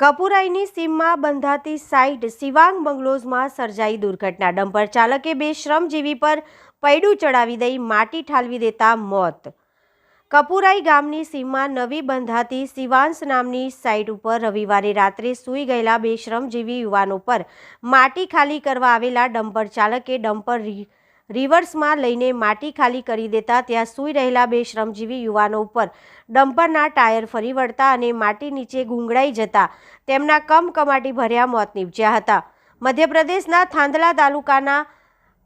કપુરાઈની સીમમાં બંધાતી સાઇટ સિવાંગ બંગલોઝમાં સર્જાઈ દુર્ઘટના. ડમ્પર ચાલકે બે શ્રમજીવી પર પૈડું ચડાવી દઈ માટી ઠાલવી દેતા મોત. કપુરાઈ ગામની સીમમાં નવી બંધાતી સિવાંશ નામની સાઇટ ઉપર રવિવારે રાત્રે સૂઈ ગયેલા બે શ્રમજીવી યુવાનો પર માટી ખાલી કરવા આવેલા ડમ્પર ચાલકે ડમ્પર રિવર્સમાં લઈને માટી ખાલી કરી દેતા ત્યાં સૂઈ રહેલા બે શ્રમજીવી યુવાનો ઉપર ડમ્પરના ટાયર ફરી વળતા અને માટી નીચે ગુંગળાઈ જતા તેમના કમકમાટી ભર્યા મોત નીપજ્યા હતા. મધ્યપ્રદેશના થાંદલા તાલુકાના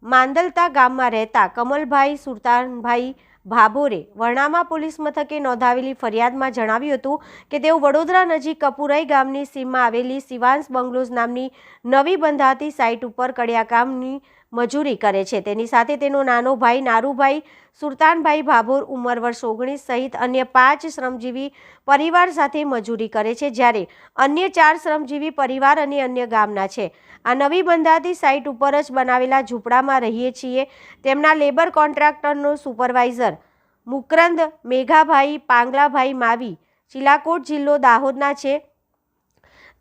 માંદલતા ગામમાં રહેતા કમલભાઈ સુલતાનભાઈ ભાભોરે વર્ણામા પોલીસ મથકે નોંધાવેલી ફરિયાદમાં જણાવ્યું હતું કે તેઓ વડોદરા નજીક કપુરાઈ ગામની સીમમાં આવેલી સિવાંશ બંગલોઝ નામની નવી બંધાતી સાઇટ ઉપર કડિયા કામની મજૂરી કરે છે. તેની સાથે તેનો નાનો ભાઈ નારુભાઈ સુલતાનભાઈ ભાભોર ઉંમર વર્ષ ઓગણીસ સહિત અન્ય પાંચ શ્રમજીવી પરિવાર સાથે મજૂરી કરે છે. જ્યારે અન્ય ચાર શ્રમજીવી પરિવાર અને અન્ય ગામના છે. આ નવી બંધાતી સાઇટ ઉપર જ બનાવેલા ઝૂંપડામાં રહીએ છીએ. તેમના લેબર કોન્ટ્રાક્ટરનો સુપરવાઇઝર મુકરંદ, મેઘાભાઈ, પાંગલાભાઈ માવી, ચિલાકોટ જિલ્લો દાહોદના છે.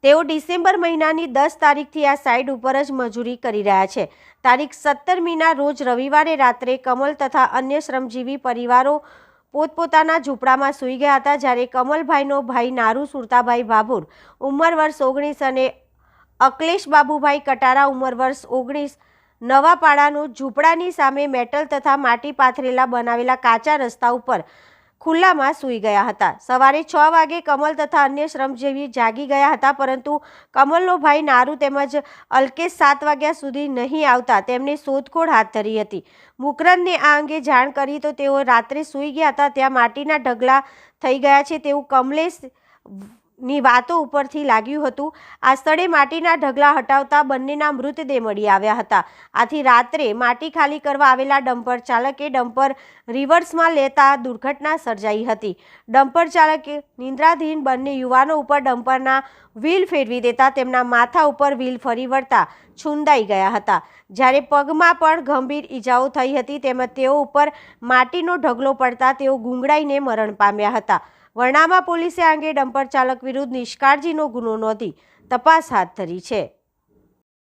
તેઓ ડિસેમ્બર મહિનાની દસ તારીખથી આ સાઇટ ઉપર જ મજૂરી કરી રહ્યા છે. તારીખ સત્તરમીના રોજ રવિવારે રાત્રે કમલ તથા અન્ય શ્રમજીવી પરિવારો પોતપોતાના ઝૂંપડામાં સૂઈ ગયા હતા, જ્યારે કમલભાઈનો ભાઈ નારુ સુરતાભાઈ ભાભોર ઉંમર વર્ષ ઓગણીસ અને અકલેશ બાબુભાઈ કટારા ઉંમર વર્ષ ઓગણીસ નવા પાડાનું ઝૂંપડાની સામે મેટલ તથા માટી પાથરેલા બનાવેલા કાચા રસ્તા ઉપર ખુલ્લામાં સૂઈ ગયા હતા. સવારે છ વાગે કમલ તથા અન્ય શ્રમજીવી જાગી ગયા હતા, પરંતુ કમલનો ભાઈ નારુ તેમજ અલ્કેશ સાત વાગ્યા સુધી નહીં આવતા તેમને શોધખોળ હાથ ધરી હતી. મુકરંદને આ અંગે જાણ કરી તો તેઓ રાત્રે સૂઈ ગયા હતા. ત્યાં માટીના ઢગલા થઈ ગયા છે. તેવું કમલેશ ની વાતો ઉપરથી લાગ્યું હતું. આ સ્થળે માટીના ઢગલા હટાવતા બંનેના મૃતદેહ મળી આવ્યા હતા. આથી રાત્રે માટી ખાલી કરવા આવેલા ડમ્પર ચાલકે ડમ્પર રિવર્સમાં લેતા દુર્ઘટના સર્જાઈ હતી. ડમ્પર ચાલકે નિંદ્રાધીન બંને યુવાનો ઉપર ડમ્પરના વ્હીલ ફેરવી દેતા તેમના માથા ઉપર વ્હીલ ફરી વળતા છુંદાઈ ગયા હતા. જ્યારે પગમાં પણ ગંભીર ઈજાઓ થઈ હતી, તેમજ તેઓ ઉપર માટીનો ઢગલો પડતા તેઓ ગુંગળાઈને મરણ પામ્યા હતા. વર્ણામા પોલીસે આ અંગે ડમ્પર ચાલક વિરુદ્ધ નિષ્કાળજીનો ગુનો નોંધી તપાસ હાથ ધરી છે.